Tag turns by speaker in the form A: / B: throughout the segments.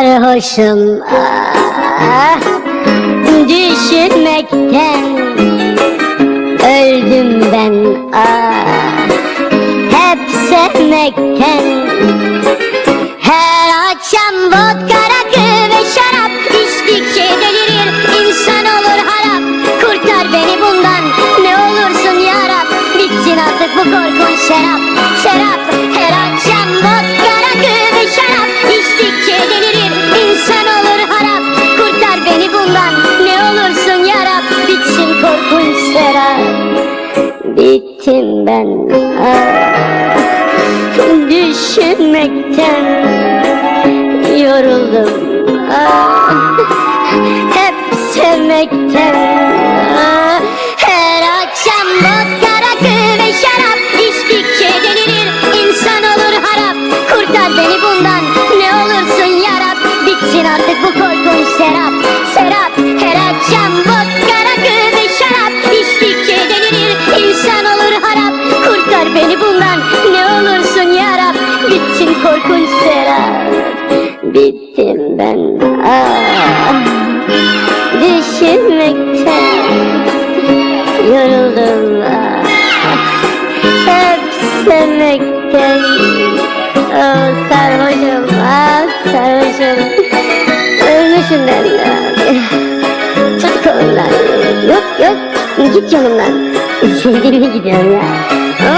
A: sarhoşum ah, Düşünmekten öldüm ben ah, Hep sevmekten. Her akşam vodka rakı ve şarap. İçtikçe delirir insan olur harap. Kurtar beni bundan ne olursun yarab. Bitsin artık bu korkunç şarap Bittim ben ah, Düşünmekten yoruldum. Ah, Hep sevmekten Bittim ben ah, Düşünmekten Yoruldum. Ah, Hep sevmekten Oh sarhoşum ah sarhoşum. Ölmüşüm ben abi. Tut kolumdan. Yok yok. Git yolumdan. Sevdiğime gidiyorum ya.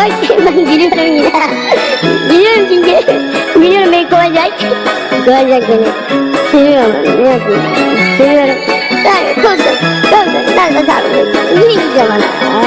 A: Ay ben gülüyorum yine Gülüyorum Kovacak beni Seviyorum ne yapayım Seviyorum Yani kovsun Kovsun Ben de sarhoşum Yine gidiyor bana.